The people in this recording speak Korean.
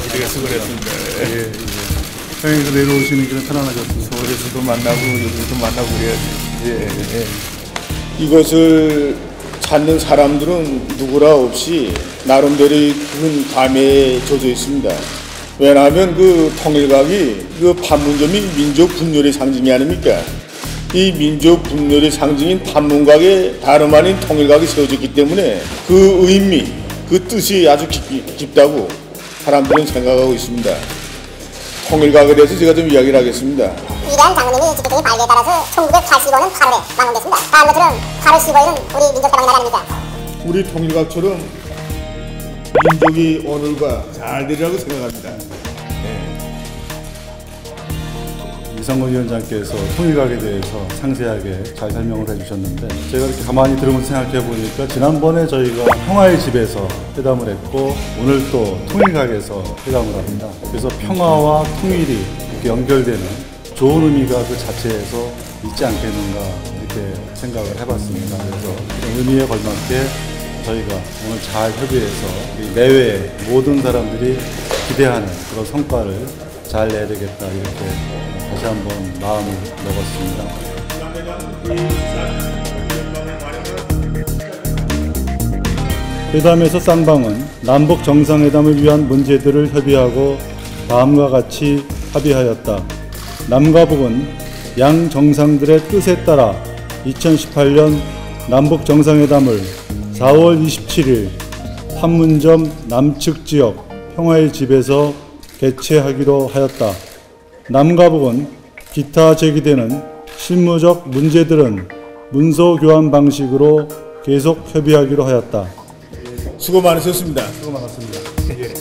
제가 수고했습니다. 예, 예. 평양에서 내려오시는 길은 편안하셨습니다. 서울에서도 만나고 여기서도 만나고 그래야지. 예, 예. 이것을 찾는 사람들은 누구라 없이 나름대로 큰 감회에 젖어 있습니다. 왜냐하면 그 통일각이 그 판문점이 민족 분열의 상징이 아닙니까? 이 민족 분열의 상징인 판문각에 다름 아닌 통일각이 세워졌기 때문에 그 의미, 그 뜻이 아주 깊, 깊다고 사람들은 생각하고 있습니다. 통일각에 대해서 제가 좀 이야기를 하겠습니다. 위대한 장로님이 지켜진 발기에 따라서 1985년 8월에 망원됐습니다. 다음 것처럼 8월 15일은 우리 민족 대박의 날 아닙니까? 우리 통일각처럼 민족이 오늘과 잘 되리라고 생각합니다. 이상권 위원장께서 통일각에 대해서 상세하게 잘 설명을 해주셨는데 제가 이렇게 가만히 들으면서 생각해 보니까 지난번에 저희가 평화의 집에서 회담을 했고 오늘 또 통일각에서 회담을 합니다. 그래서 평화와 통일이 이렇게 연결되는 좋은 의미가 그 자체에서 있지 않겠는가 이렇게 생각을 해봤습니다. 그래서 의미에 걸맞게 저희가 오늘 잘 협의해서 이 내외의 모든 사람들이 기대하는 그런 성과를 잘 내야 되겠다 이렇게 다시 한번 마음을 먹었습니다. 회담에서 쌍방은 남북 정상회담을 위한 문제들을 협의하고 다음과 같이 합의하였다. 남과 북은 양 정상들의 뜻에 따라 2018년 남북 정상회담을 4월 27일 판문점 남측 지역 평화의 집에서 개최하기로 하였다. 남과 북은 기타 제기되는 실무적 문제들은 문서 교환 방식으로 계속 협의하기로 하였다. 수고 많으셨습니다. 수고 많았습니다. 예.